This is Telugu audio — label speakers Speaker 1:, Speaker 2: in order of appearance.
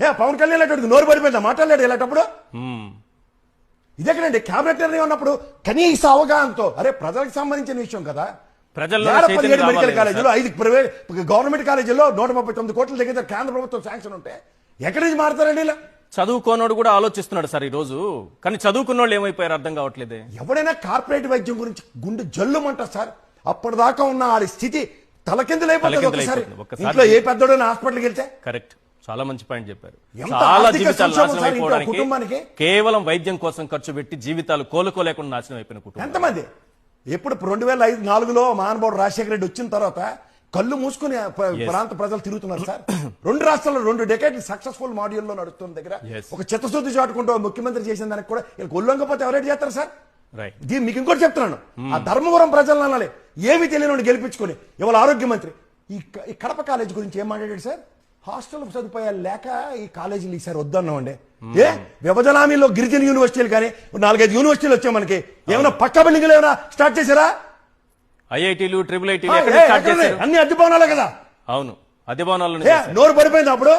Speaker 1: ఏ పవన్ కళ్యాణ్ వెళ్ళేటప్పుడు నోరు పడిపోయిందా? మాట్లాడలేడు
Speaker 2: మ్మ్.
Speaker 1: ఇదేకనండి క్యాబినెట్ నిర్ణయం ఉన్నప్పుడు కనీస అవగాహనతో అరే ప్రజలకు సంబంధించిన విషయం కదా. పదిహేడు మెడికల్ కాలేజీలో ఐదు ప్రైవేట్ గవర్నమెంట్ కాలేజీలో నూట ముప్పై తొమ్మిది కోట్ల దగ్గర కేంద్ర ప్రభుత్వం శాంక్షన్ ఉంటే ఎక్కడి నుంచి మారుతారండి ఇలా?
Speaker 2: చదువుకోనోడు కూడా ఆలోచిస్తున్నాడు సార్ ఈ రోజు కానీ చదువుకున్న వాళ్ళు ఏమైపోయారు అర్థం కావట్లేదే.
Speaker 1: ఎవడైనా కార్పొరేట్ వైద్యం గురించి గుండె జల్లుమంటారు సార్. అప్పటిదాకా ఉన్న ఆ స్థితి తలకిందులైపోతుంది ఒకసారి ఇంట్లో ఏ పెద్దోడైనా హాస్పిటల్కి వెళ్తే?
Speaker 2: కరెక్ట్. చాలా మంచి పాయింట్ చెప్పారు. చాలా జీవితాలు నాశనం అయిపోవడానికి
Speaker 1: కుటుంబానికి?
Speaker 2: కేవలం వైద్యం కోసం ఖర్చు పెట్టి జీవితాలు కోలుకోలేకుండా నాశనం అయిపోయిన కుటుంబం.
Speaker 1: ఎంతమంది? ఎప్పుడు రెండు వేల ఐదు నాలుగులో మహానుభావుడు రాజశేఖర రెడ్డి వచ్చిన తర్వాత కళ్ళు మూసుకుని ప్రాంత ప్రజలు తిరుగుతున్నారు సార్. రెండు రాష్ట్రాల్లో రెండు డెకేట్ సక్సెస్ఫుల్ మాడ్యూల్లో నడుస్తున్న దగ్గర. ఒక చిత్తశుద్ధి చాటుకుంటూ ముఖ్యమంత్రి చేసిన దానికి కూడా వీళ్ళకి ఒళ్ళొంగపోతే ఎవరైతే చేస్తారు సార్? దీన్ని మీకు ఇంకోటి చెప్తున్నాను. ఆ ధర్మవరం ప్రజలను అనాలి. ఏమి తెలియని గెలిపించుకొని ఇవాళ ఆరోగ్య మంత్రి ఈ కడప కాలేజ్ గురించి ఏం మాట్లాడాడు సార్? హాస్టల్ సదుపాయాలు లేక ఈ కాలేజీలు ఈసారి వద్దన్నామండి. ఏ? విభజన హామీలో గిరిజన యూనివర్సిటీలు కానీ నాలుగైదు యూనివర్సిటీలు వచ్చాయి మనకి. ఏమైనా పక్క బిల్డింగ్లు ఏమైనా స్టార్ట్ చేశారా?
Speaker 2: ఐఐటీలు ట్రిపుల్ ఐటీలు? చేశారు.
Speaker 1: అన్ని అద్దె భవనాలే కదా.
Speaker 2: అవును అదే భవనాల్లో
Speaker 1: ఏ నోరు పడిపోయింది అప్పుడు?